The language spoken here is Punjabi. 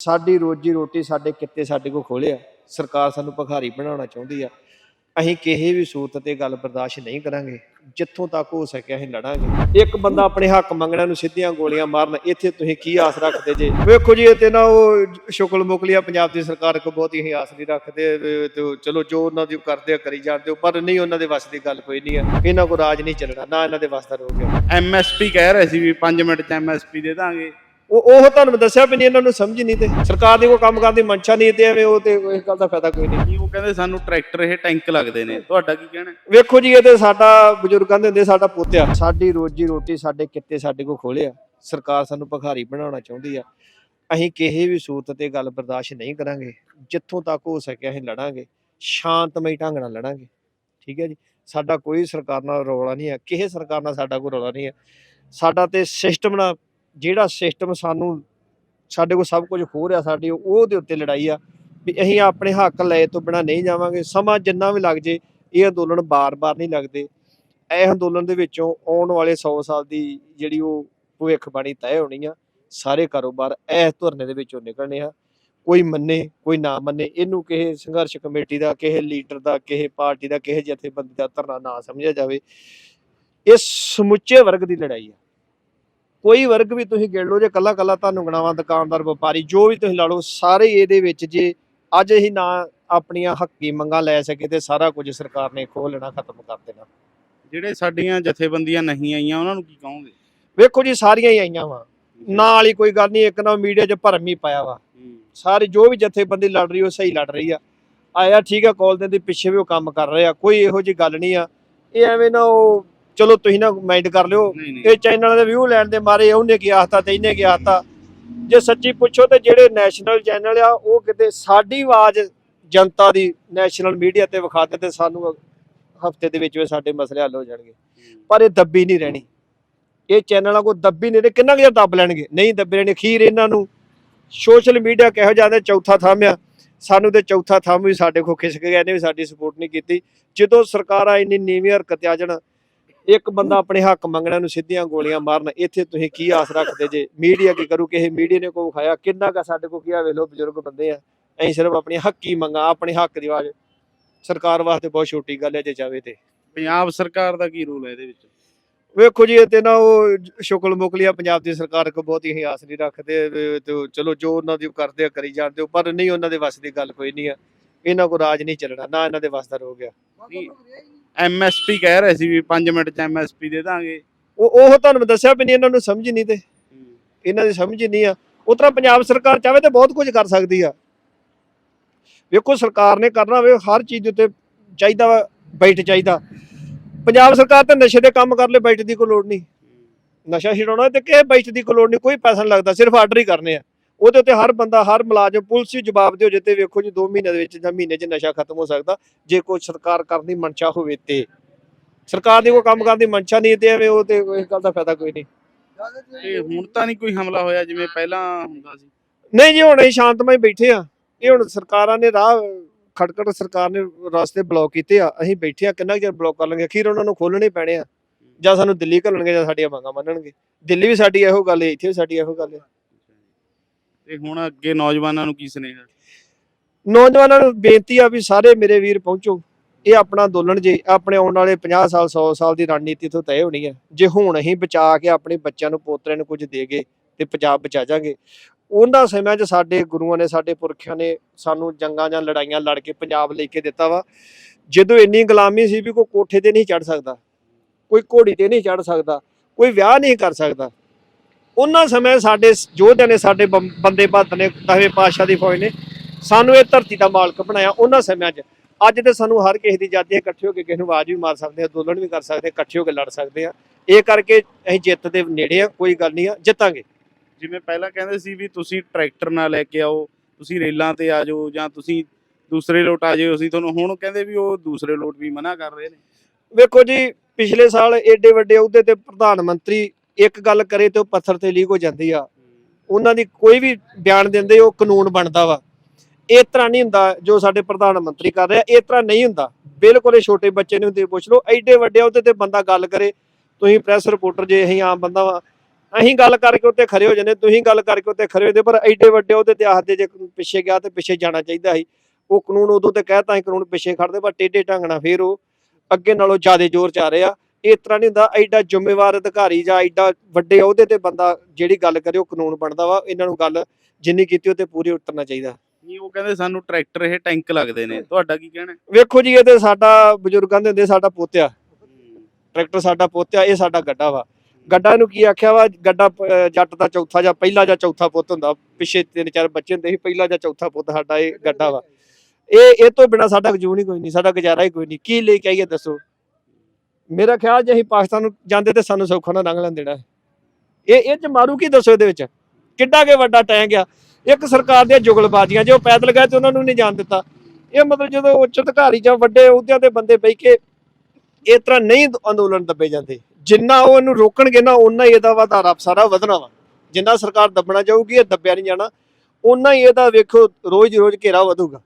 ਸਾਡੀ ਰੋਜੀ ਰੋਟੀ ਸਾਡੇ ਕਿੱਤੇ ਸਾਡੇ ਕੋਲ ਖੋਲਿਆ ਸਰਕਾਰ ਸਾਨੂੰ ਭਿਖਾਰੀ ਬਣਾਉਣਾ ਚਾਹੁੰਦੀ ਆ। ਅਸੀਂ ਕਿਸੇ ਵੀ ਸੂਰਤ ਤੇ ਗੱਲ ਬਰਦਾਸ਼ਤ ਨਹੀਂ ਕਰਾਂਗੇ। ਜਿੱਥੋਂ ਤੱਕ ਹੋ ਸਕਿਆ ਅਸੀਂ ਲੜਾਂਗੇ। ਇੱਕ ਬੰਦਾ ਆਪਣੇ ਹੱਕ ਮੰਗਣਾ ਨੂੰ ਸਿੱਧੀਆਂ ਗੋਲੀਆਂ ਮਾਰਨ, ਇੱਥੇ ਤੁਸੀਂ ਕੀ ਆਸ ਰੱਖਦੇ ਜੇ? ਵੇਖੋ ਜੀ ਇਹ ਤੇ ਨਾ ਉਹ ਸ਼ੁਕਲ ਮੁਕਲਿਆ ਪੰਜਾਬ ਦੀ ਸਰਕਾਰ ਕੋ ਬਹੁਤ ਹੀ ਆਸ ਨਹੀਂ ਰੱਖਦੇ। ਚਲੋ ਜੋ ਉਹਨਾਂ ਦੀ ਕਰਦੇ ਆ, ਕਰੀ ਜਾਂਦੇ ਹੋ ਪਰ ਨਹੀਂ ਉਹਨਾਂ ਦੇ ਵੱਸ ਦੀ ਗੱਲ ਕੋਈ ਨਹੀਂ ਹੈ ਇਹਨਾਂ ਕੋ ਰਾਜ ਨਹੀਂ ਚੱਲਣਾ, ਨਾ ਇਹਨਾਂ ਦੇ ਵੱਸ ਦਾ ਰੋਗ ਹੈ ਐਮਐਸਪੀ ਕਹਿ ਰਹੇ ਸੀ ਵੀ 5 ਮਿੰਟ ਚ ਐਮਐਸਪੀ ਦੇ ਦਾਂਗੇ। ਉਹ ਉਹ ਤੁਹਾਨੂੰ ਦੱਸਿਆ ਵੀ ਨਹੀਂ ਇਹਨਾਂ ਨੂੰ ਸਮਝ ਨਹੀਂ ਤੇ। ਸਰਕਾਰ ਦੀ ਕੋਈ ਕੰਮ ਕਰਨ ਦੀ ਮਨਸ਼ਾ ਨਹੀਂ ਤੇ ਐਵੇਂ ਉਹ ਤੇ ਇਸ ਗੱਲ ਦਾ ਫਾਇਦਾ ਕੋਈ ਨਹੀਂ। ਕੀ ਉਹ ਕਹਿੰਦੇ ਸਾਨੂੰ ਟਰੈਕਟਰ ਇਹ ਟੈਂਕ ਲੱਗਦੇ ਨੇ। ਤੁਹਾਡਾ ਕੀ ਕਹਿਣਾ? ਵੇਖੋ ਜੀ ਇਹ ਤੇ ਸਾਡਾ ਬਜ਼ੁਰਗਾਂ ਦੇ ਹੁੰਦੇ ਸਾਡਾ ਪੋਤਿਆ ਸਾਡੀ ਰੋਜੀ ਰੋਟੀ ਸਾਡੇ ਕਿੱਤੇ ਸਾਡੇ ਕੋਲ ਖੋਲਿਆ ਸਰਕਾਰ ਸਾਨੂੰ ਭਿਖਾਰੀ ਬਣਾਉਣਾ ਚਾਹੁੰਦੀ ਆ। ਅਸੀਂ ਕਿਸੇ ਵੀ ਸੂਰਤ ਤੇ ਗੱਲ ਬਰਦਾਸ਼ਤ ਨਹੀਂ ਕਰਾਂਗੇ। ਜਿੱਥੋਂ ਤੱਕ ਹੋ ਸਕਿਆ ਅਸੀਂ ਲੜਾਂਗੇ। ਸ਼ਾਂਤਮਈ ਢੰਗ ਨਾਲ ਲੜਾਂਗੇ। ਠੀਕ ਹੈ ਜੀ? ਸਾਡਾ ਕੋਈ ਸਰਕਾਰ ਨਾਲ ਰੌਲਾ ਨਹੀਂ ਹੈ ਕਿਸੇ ਸਰਕਾਰ ਨਾਲ ਸਾਡਾ ਕੋਈ ਰੌਲਾ ਨਹੀਂ ਹੈ ਸਾਡਾ ਤੇ ਸਿਸਟਮ ਨਾਲ ਜਿਹੜਾ ਸਿਸਟਮ ਸਾਨੂੰ, ਸਾਡੇ ਕੋਲ ਸਭ ਕੁਝ ਖੋ ਰਿਹਾ ਸਾਡੀ ਉਹ ਦੇ ਉੱਤੇ ਲੜਾਈ ਆ। ਵੀ ਅਸੀਂ ਆਪਣੇ ਹੱਕ ਲਏ ਤੋਂ ਬਿਨਾ ਨਹੀਂ ਜਾਵਾਂਗੇ। ਸਮਾਂ ਜਿੰਨਾ ਵੀ ਲੱਗ ਜੇ, ਇਹ ਅੰਦੋਲਨ ਬਾਰ-ਬਾਰ ਨਹੀਂ ਲੱਗਦੇ। ਇਹ ਅੰਦੋਲਨ ਦੇ ਵਿੱਚੋਂ ਆਉਣ ਵਾਲੇ 100 ਸਾਲ ਦੀ ਜਿਹੜੀ ਉਹ ਭਵਿੱਖਬਾਣੀ ਤੈਅ ਹੋਣੀ ਆ, ਸਾਰੇ ਕਾਰੋਬਾਰ ਇਸ ਧੁਰਨੇ ਦੇ ਵਿੱਚੋਂ ਨਿਕਲਣੇ ਆ। ਕੋਈ ਮੰਨੇ, ਕੋਈ ਨਾ ਮੰਨੇ, ਇਹਨੂੰ ਕਿਸੇ ਸੰਘਰਸ਼ ਕਮੇਟੀ ਦਾ, ਕਿਸੇ ਲੀਡਰ ਦਾ, ਕਿਸੇ ਪਾਰਟੀ ਦਾ, ਕਿਸੇ ਜਥੇਬੰਦੀ ਦਾ ਧਰਨਾ ਨਾ ਸਮਝਿਆ ਜਾਵੇ। ਇਹ ਸਮੁੱਚੇ ਵਰਗ ਦੀ ਲੜਾਈ ਆ। ਕੋਈ ਵਰਗ ਵੀ ਤੁਸੀਂ ਗਿਣ ਲਓ ਜੇ ਕੱਲਾ ਕੱਲਾ ਤੁਹਾਨੂੰ ਗਣਾਵਾਂ ਦੁਕਾਨਦਾਰ ਵਪਾਰੀ ਜੋ ਵੀ ਤੁਸੀਂ ਲਾ ਲਓ ਸਾਰੇ ਇਹਦੇ ਵਿੱਚ ਜੇ ਅੱਜ ਹੀ ਨਾ ਆਪਣੀਆਂ ਹੱਕੀ ਮੰਗਾਂ ਲੈ ਸਕੇ ਤੇ ਸਾਰਾ ਕੁਝ ਸਰਕਾਰ ਨੇ ਖੋਹ ਲੈਣਾ ਖਤਮ ਕਰ ਦੇਣਾ। ਜਿਹੜੇ ਸਾਡੀਆਂ ਜਥੇਬੰਦੀਆਂ ਨਹੀਂ ਆਈਆਂ ਉਹਨਾਂ ਨੂੰ ਕੀ ਕਹੋਗੇ? ਵੇਖੋ ਜੀ ਸਾਰੀਆਂ ਹੀ ਆਈਆਂ ਵਾ। ਨਾਲ ਹੀ ਕੋਈ ਗੱਲ ਨਹੀਂ ਇੱਕ ਨਾ ਮੀਡੀਆ 'ਚ ਭਰਮ ਹੀ ਪਾਇਆ ਵਾ। ਸਾਰੇ ਜੋ ਵੀ ਜਥੇਬੰਦੀ ਲੜ ਰਹੀ ਉਹ ਸਹੀ ਲੜ ਰਹੀ ਆ। ਆਇਆ ਠੀਕ ਆ ਕਾਲ ਦੇ ਪਿੱਛੇ ਵੀ ਉਹ ਕੰਮ ਕਰ ਰਹੇ ਆ ਕੋਈ ਇਹੋ ਜੀ ਗੱਲ ਨਹੀਂ ਆ। ਇਹ ਐਵੇਂ ਨਾ ਉਹ ਚਲੋ ਤੁਸੀਂ ਨਾ ਮਾਈਂਡ ਕਰ ਲਿਓ। ਇਹ ਚੈਨਲ ਦੇ ਵਿਊ ਲੈਣ ਦੇ ਮਾਰੇ ਉਹਨੇ ਕੀ ਆਖਤਾ ਤੇ ਇਹਨੇ ਕੀ ਆਖਤਾ। ਜੇ ਸੱਚੀ ਪੁੱਛੋ ਤੇ ਜਿਹੜੇ ਨੈਸ਼ਨਲ ਚੈਨਲ ਆ ਉਹ ਕਿਤੇ ਸਾਡੀ ਆਵਾਜ਼ ਜਨਤਾ ਦੀ ਨੈਸ਼ਨਲ ਮੀਡੀਆ ਤੇ ਵਿਖਾਦੇ ਤੇ ਸਾਨੂੰ ਹਫ਼ਤੇ ਦੇ ਵਿੱਚ ਵਿੱਚ ਸਾਡੇ ਮਸਲੇ ਹੱਲ ਹੋ ਜਾਣਗੇ। ਪਰ ਇਹ ਦੱਬੀ ਨਹੀਂ ਰਹਿਣੀ। ਇਹ ਚੈਨਲਾਂ ਕੋ ਦੱਬੀ ਨਹੀਂ ਰਹੇ ਕਿੰਨਾ ਕੁ ਦੱਬ ਲੈਣਗੇ? ਨਹੀਂ ਦੱਬੇ ਰਹਿਣੇ ਖੀਰ ਇਹਨਾਂ ਨੂੰ ਸੋਸ਼ਲ ਮੀਡੀਆ ਕਿਹੋ ਜਿਹਾ ਦੇ ਚੌਥਾ ਥੰਮ ਆ। ਸਾਨੂੰ ਤੇ ਚੌਥਾ ਥੰਮ ਵੀ ਸਾਡੇ ਕੋ ਖਿਸਕ ਗਿਆ ਨੇ ਵੀ ਸਾਡੀ ਸਪੋਰਟ ਨਹੀਂ ਕੀਤੀ। ਜਦੋਂ ਸਰਕਾਰਾਂ ਇੰਨੀ ਨੀਵੀਂ ਹਰਕਤ ਆ ਜਾਣ ਇੱਕ ਬੰਦਾ ਆਪਣੇ ਹੱਕ ਮੰਗਣਾ ਨੂੰ ਸਿੱਧੀਆਂ ਗੋਲੀਆਂ ਮਾਰਨ ਇੱਥੇ ਤੁਸੀਂ ਕੀ ਆਸ ਰੱਖਦੇ ਜੇ? ਮੀਡੀਆ ਕੀ ਕਰੂ? ਕਿਸੇ ਮੀਡੀਆ ਨੇ ਕੋ ਵਿਖਾਇਆ? ਕਿੰਨਾ ਕਾ ਸਾਡੇ ਕੋ ਕੀ ਆ? ਵੇਖ ਬਜ਼ੁਰਗ ਬੰਦੇ ਆ। ਅਸੀਂ ਸਿਰਫ ਆਪਣੀ ਹੱਕੀ ਮੰਗਾ ਆਪਣੇ ਹੱਕ ਦੀ ਆਵਾਜ਼। ਸਰਕਾਰ ਵਾਸਤੇ ਬਹੁਤ ਛੋਟੀ ਗੱਲ ਹੈ ਜੇ ਚਾਹਵੇ ਤੇ। ਪੰਜਾਬ ਸਰਕਾਰ ਦਾ ਕੀ ਰੋਲ ਹੈ ਇਹਦੇ ਵਿੱਚ? ਵੇਖੋ ਜੀ ਇਹ ਤੇ ਨਾ ਉਹ ਸ਼ੁਕਲ ਮੁਕਲੀਆ ਪੰਜਾਬ ਦੀ ਸਰਕਾਰ ਕੋ ਬਹੁਤ ਹੀ ਆਸ ਨਹੀਂ ਰੱਖਦੇ। ਚਲੋ ਜੋ ਉਹਨਾਂ ਦੀ ਕਰਦੇ ਆ ਕਰੀ ਜਾਂਦੇ ਹੋ ਪਰ ਨਹੀਂ ਉਹਨਾਂ ਦੇ ਵੱਸ ਦੀ ਗੱਲ ਕੋਈ ਨਹੀਂ ਆ। ਇਹਨਾਂ ਕੋ ਰਾਜ ਨਹੀਂ ਚੱਲਣਾ ਨਾ ਇਹਨਾਂ ਦੇ ਵੱਸ ਦਾ ਰੋਗ ਆ। ਐਮਐਸਪੀ ਕਹਿ ਰਹੇ ਸੀ ਵੀ 5 ਮਿੰਟ ਚ ਐਮਐਸਪੀ ਦੇ ਦਾਂਗੇ। ਉਹ ਉਹ ਤੁਹਾਨੂੰ ਮੈਂ ਦੱਸਿਆ ਵੀ ਨਹੀਂ ਇਹਨਾਂ ਨੂੰ ਸਮਝ ਨਹੀਂ ਤੇ। ਇਹਨਾਂ ਦੀ ਸਮਝ ਨਹੀਂ ਆ। ਉਤਰਾ ਪੰਜਾਬ ਸਰਕਾਰ ਚਾਹਵੇ ਤੇ ਬਹੁਤ ਕੁਝ ਕਰ ਸਕਦੀ ਆ। ਵੇਖੋ ਸਰਕਾਰ ਨੇ ਕਰਨਾ ਵੇ ਹਰ ਚੀਜ਼ ਦੇ ਉੱਤੇ ਚਾਹੀਦਾ ਬੈਠ ਚਾਹੀਦਾ। ਪੰਜਾਬ ਸਰਕਾਰ ਤੇ ਨਸ਼ੇ ਦੇ ਕੰਮ ਕਰ ਲੈ ਬੈਠ ਦੀ ਕੋਈ ਲੋੜ ਨਹੀਂ। ਨਸ਼ਾ ਛਡਾਉਣਾ ਤੇ ਕਿਸੇ ਬੈਠ ਦੀ ਕੋਈ ਲੋੜ ਨਹੀਂ ਕੋਈ ਪੈਸਾ ਨਹੀਂ ਲੱਗਦਾ ਸਿਰਫ ਆਰਡਰ ਹੀ ਕਰਨੇ ਆ। ਉਹਦੇ ਉੱਤੇ ਹਰ ਬੰਦਾ ਹਰ ਮੁਲਾਜ਼ਮ ਪੁਲਿਸ ਵੀ ਜਵਾਬ ਦਿਓ ਜਿੱਤੇ ਵੇਖੋ ਜੀ 2 ਮਹੀਨੇ ਦੇ ਵਿੱਚ ਜਾਂ ਮਹੀਨੇ 'ਚ ਨਸ਼ਾ ਖਤਮ ਹੋ ਸਕਦਾ ਜੇ ਕੋਈ ਸਰਕਾਰ ਕਰਨ ਦੀ ਮਨਸ਼ਾ ਹੋਵੇ ਤੇ। ਸਰਕਾਰ ਦੀ ਕੋਈ ਕੰਮ ਕਰਨ ਦੀ ਮਨਸ਼ਾ ਨਹੀਂ ਤੇ ਐਵੇਂ ਉਹ ਤੇ ਇਸ ਗੱਲ ਦਾ ਫਾਇਦਾ ਕੋਈ ਨਹੀਂ। ਤੇ ਹੁਣ ਤਾਂ ਨਹੀਂ ਕੋਈ ਹਮਲਾ ਹੋਇਆ ਜਿਵੇਂ ਪਹਿਲਾਂ ਹੁੰਦਾ ਸੀ? ਨਹੀਂ ਜੀ ਹੁਣ ਅਸੀਂ ਸ਼ਾਂਤਮਈ ਬੈਠੇ ਆ ਇਹ ਹੁਣ ਸਰਕਾਰਾਂ ਨੇ ਰਾਹ ਖਟਖਟ ਸਰਕਾਰ ਨੇ ਰਸਤੇ ਬਲੌਕ ਕੀਤੇ ਆ। ਅਸੀਂ ਬੈਠੇ ਆ ਕਿੰਨਾ ਕੁ ਚਿਰ ਬਲੌਕ ਕਰ ਲਾਂਗੇ ਅਖੀਰ ਉਹਨਾਂ ਨੂੰ ਖੋਲਣੇ ਪੈਣੇ ਆ। ਜਾਂ ਸਾਨੂੰ ਦਿੱਲੀ ਘੱਲਣਗੇ ਜਾਂ ਸਾਡੀਆਂ ਮੰਗਾਂ ਮੰਨਣਗੇ। ਦਿੱਲੀ ਵੀ ਸਾਡੀ ਇਹੋ ਗੱਲ ਹੈ ਇੱਥੇ ਵੀ ਸਾਡੀ ਇਹੋ ਗੱਲ ਹੈ ਤੇ ਹੁਣ ਅੱਗੇ ਨੌਜਵਾਨਾਂ ਨੂੰ ਕੀ ਸੁਨੇਹਾ? ਨੌਜਵਾਨਾਂ ਨੂੰ ਬੇਨਤੀ ਆ ਵੀ ਸਾਰੇ ਮੇਰੇ ਵੀਰ ਪਹੁੰਚੋ। ਇਹ ਆਪਣਾ ਅੰਦੋਲਨ ਜੇ ਆਪਣੇ ਆਉਣ ਵਾਲੇ 50 ਸਾਲ 100 ਸਾਲ ਦੀ ਰਣਨੀਤੀ ਤੋਂ ਤੈਅ ਹੋਣੀ ਹੈ ਜੇ ਹੁਣ ਅਸੀਂ ਬਚਾ ਕੇ ਆਪਣੇ ਬੱਚਿਆਂ ਨੂੰ, ਪੋਤਰਿਆਂ ਨੂੰ ਕੁਝ ਦੇਗੇ ਤੇ ਪੰਜਾਬ ਬਚਾ ਜਾਾਂਗੇ ਉਹਨਾਂ ਸਮਿਆਂ 'ਚ ਸਾਡੇ ਗੁਰੂਆਂ ਨੇ, ਸਾਡੇ ਪੁਰਖਿਆਂ ਨੇ ਸਾਨੂੰ ਜੰਗਾਂ ਜਾਂ ਲੜਾਈਆਂ ਲੜ ਕੇ ਪੰਜਾਬ ਲੈ ਕੇ ਦਿੱਤਾ ਵਾ। ਜਦੋਂ ਇੰਨੀ ਗੁਲਾਮੀ ਸੀ ਵੀ ਕੋਈ ਕੋਠੇ ਤੇ ਨਹੀਂ ਚੜ ਸਕਦਾ, ਕੋਈ ਘੋੜੀ ਤੇ ਨਹੀਂ ਚੜ ਸਕਦਾ, ਕੋਈ ਵਿਆਹ ਨਹੀਂ ਕਰ ਸਕਦਾ ਉਹਨਾਂ ਸਮੇਂ ਸਾਡੇ ਯੋਧਿਆਂ ਨੇ ਸਾਡੇ ਬੰਦੇ ਬਹਾਦਰ ਨੇ ਦਸਵੇਂ ਪਾਤਸ਼ਾਹ ਦੀ ਫੌਜ ਨੇ ਸਾਨੂੰ ਇਹ ਧਰਤੀ ਦਾ ਮਾਲਕ ਬਣਾਇਆ ਉਹਨਾਂ ਸਮਿਆਂ 'ਚ। ਅੱਜ ਤੇ ਸਾਨੂੰ ਹਰ ਕਿਸੇ ਦੀ ਆਜ਼ਾਦੀ ਇਕੱਠੇ ਹੋ ਕੇ ਕਿਸੇ ਨੂੰ ਆਵਾਜ਼ ਵੀ ਮਾਰ ਸਕਦੇ ਆ ਅੰਦੋਲਨ ਵੀ ਕਰ ਸਕਦੇ ਆ ਇਕੱਠੇ ਹੋ ਕੇ ਲੜ ਸਕਦੇ ਆ ਇਹ ਕਰਕੇ ਅਸੀਂ ਜਿੱਤ ਦੇ ਨੇੜੇ ਆ ਕੋਈ ਗੱਲ ਨਹੀਂ ਆ ਜਿੱਤਾਂਗੇ। ਜਿਵੇਂ ਪਹਿਲਾਂ ਕਹਿੰਦੇ ਸੀ ਵੀ ਤੁਸੀਂ ਟਰੈਕਟਰ ਨਾਲ ਲੈ ਕੇ ਆਓ ਤੁਸੀਂ ਰੇਲਾਂ ਤੇ ਆ ਜਾਓ ਜਾਂ ਤੁਸੀਂ ਦੂਸਰੇ ਲੋਟ ਆ ਜਾਓ ਅਸੀਂ ਤੁਹਾਨੂੰ ਹੁਣ ਕਹਿੰਦੇ ਵੀ ਉਹ ਦੂਸਰੇ ਲੋਟ ਵੀ ਮਨਾ ਕਰ ਰਹੇ ਨੇ। ਵੇਖੋ ਜੀ ਪਿਛਲੇ ਸਾਲ ਏਡੇ ਵੱਡੇ ਅਹੁਦੇ ਤੇ ਪ੍ਰਧਾਨ ਮੰਤਰੀ ਇੱਕ ਗੱਲ ਕਰੇ ਤੇ ਉਹ ਪੱਥਰ ਤੇ ਲੀਕ ਹੋ ਜਾਂਦੀ ਆ। ਉਹਨਾਂ ਦੀ ਕੋਈ ਵੀ ਬਿਆਨ ਦਿੰਦੇ ਉਹ ਕਾਨੂੰਨ ਬਣਦਾ ਵਾ। ਇਸ ਤਰ੍ਹਾਂ ਨਹੀਂ ਹੁੰਦਾ ਜੋ ਸਾਡੇ ਪ੍ਰਧਾਨ ਮੰਤਰੀ ਕਰ ਰਿਹਾ ਇਸ ਤਰ੍ਹਾਂ ਨਹੀਂ ਹੁੰਦਾ। ਬਿਲਕੁਲ ਇਹ ਛੋਟੇ ਬੱਚੇ ਨੂੰ ਤੇ ਪੁੱਛ ਲਓ ਐਡੇ ਵੱਡੇ ਅਹੁਦੇ ਤੇ ਬੰਦਾ ਗੱਲ ਕਰੇ। ਤੁਸੀਂ ਪ੍ਰੈਸ ਰਿਪੋਰਟਰ ਜੇ ਅਸੀਂ ਆਮ ਬੰਦਾ ਵਾ ਅਸੀਂ ਗੱਲ ਕਰਕੇ ਉੱਤੇ ਖੜੇ ਹੋ ਜਾਂਦੇ ਤੁਸੀਂ ਗੱਲ ਕਰਕੇ ਉੱਤੇ ਖੜੇ ਹੋਦੇ ਪਰ ਐਡੇ ਵੱਡੇ ਉਹਦੇ ਤੇ ਆਖਦੇ ਜੇ ਪਿੱਛੇ ਗਿਆ ਤੇ ਪਿੱਛੇ ਜਾਣਾ ਚਾਹੀਦਾ ਸੀ। ਉਹ ਕਾਨੂੰਨ ਉਦੋਂ ਤੇ ਕਹਿਤਾ ਸੀ ਕਾਨੂੰਨ ਪਿੱਛੇ ਖੜਦੇ ਪਰ ਟੇਢੇ ਢੰਗ ਨਾਲ ਫੇਰ ਉਹ ਅੱਗੇ ਨਾਲੋਂ ਜ਼ਿਆਦਾ ਜ਼ੋਰ ਚ ਆ ਰਿਹਾ ਇਸ ਤਰ੍ਹਾਂ ਨਹੀਂ ਹੁੰਦਾ ਐਡਾ ਜ਼ਿੰਮੇਵਾਰ ਅਧਿਕਾਰੀ ਜਾਂ ਐਡਾ ਵੱਡੇ ਅਹੁਦੇ ਤੇ ਬੰਦਾ ਜਿਹੜੀ ਗੱਲ ਕਰੇ ਉਹ ਕਾਨੂੰਨ ਬਣਦਾ ਵਾ ਇਹਨਾਂ ਨੂੰ ਗੱਲ ਜਿੰਨੀ ਕੀਤੀ ਉਹ ਤੇ ਪੂਰੀ ਉਤਰਨਾ ਚਾਹੀਦਾ। ਨਹੀਂ ਉਹ ਕਹਿੰਦੇ ਸਾਨੂੰ ਟਰੈਕਟਰ ਇਹ ਟੈਂਕ ਲੱਗਦੇ ਨੇ। ਤੁਹਾਡਾ ਕੀ ਕਹਿਣਾ? ਵੇਖੋ ਜੀ ਇਹ ਤੇ ਸਾਡਾ ਬਜ਼ੁਰਗਾਂ ਦੇ ਹੁੰਦੇ ਸਾਡਾ ਪੋਤਿਆ। ਟਰੈਕਟਰ ਸਾਡਾ ਪੋਤਿਆ ਇਹ ਸਾਡਾ ਗੱਡਾ ਵਾ। ਗੱਡਾ ਨੂੰ ਕੀ ਆਖਿਆ ਵਾ? ਗੱਡਾ ਜੱਟ ਦਾ ਚੌਥਾ ਜਾਂ ਪਹਿਲਾ ਜਾਂ ਚੌਥਾ ਪੁੱਤ ਹੁੰਦਾ। ਪਿੱਛੇ ਤਿੰਨ ਚਾਰ ਬੱਚੇ ਹੁੰਦੇ ਸੀ ਪਹਿਲਾ ਜਾਂ ਚੌਥਾ ਪੁੱਤ ਸਾਡਾ ਇਹ ਗੱਡਾ ਵਾ। ਇਹ ਇਹ ਤੋਂ ਬਿਨਾ ਸਾਡਾ ਵਜੂਨ ਹੀ ਕੋਈ ਨਹੀਂ ਸਾਡਾ ਗੁਜ਼ਾਰਾ ਹੀ ਕੋਈ ਨਹੀਂ। ਕੀ ਲੈ ਕੇ ਆਈਏ ਦੱਸੋ? ਮੇਰਾ ਖਿਆਲ ਜੇ ਅਸੀਂ ਪਾਕਿਸਤਾਨ ਨੂੰ ਜਾਂਦੇ ਤੇ ਸਾਨੂੰ ਸੌਖਾ ਨਾ ਲੰਘ ਲੈਣ ਦੇਣਾ ਇਹ ਇਹ ਚ ਮਾਰੂ ਕੀ ਦੱਸੋ ਇਹਦੇ ਵਿੱਚ? ਕਿੱਡਾ ਕੇ ਵੱਡਾ ਟੈਂਕ ਆ। ਇੱਕ ਸਰਕਾਰ ਦੀਆਂ ਜੁਗਲਬਾਜ਼ੀਆਂ, ਜੇ ਉਹ ਪੈਦਲ ਗਏ ਤੇ ਉਹਨਾਂ ਨੂੰ ਨਹੀਂ ਜਾਣ ਦਿੱਤਾ। ਇਹ ਮਤਲਬ ਜਦੋਂ ਉੱਚ ਅਧਿਕਾਰੀ ਜਾਂ ਵੱਡੇ ਅਹੁਦਿਆਂ ਦੇ ਬੰਦੇ ਬਹਿ ਕੇ ਇਸ ਤਰ੍ਹਾਂ ਨਹੀਂ ਅੰਦੋਲਨ ਦੱਬੇ ਜਾਂਦੇ, ਜਿੰਨਾ ਉਹ ਇਹਨੂੰ ਰੋਕਣਗੇ ਨਾ ਉਹਨਾਂ ਹੀ ਇਹਦਾ ਵਧਾਰਾ ਸਾਰਾ ਵਧਣਾ ਵਾ। ਜਿੰਨਾ ਸਰਕਾਰ ਦੱਬਣਾ ਚਾਹੂਗੀ, ਇਹ ਦੱਬਿਆ ਨਹੀਂ ਜਾਣਾ। ਉਨਾ ਹੀ ਇਹਦਾ ਵੇਖੋ ਰੋਜ਼ ਰੋਜ਼ ਘੇਰਾ ਵਧੂਗਾ।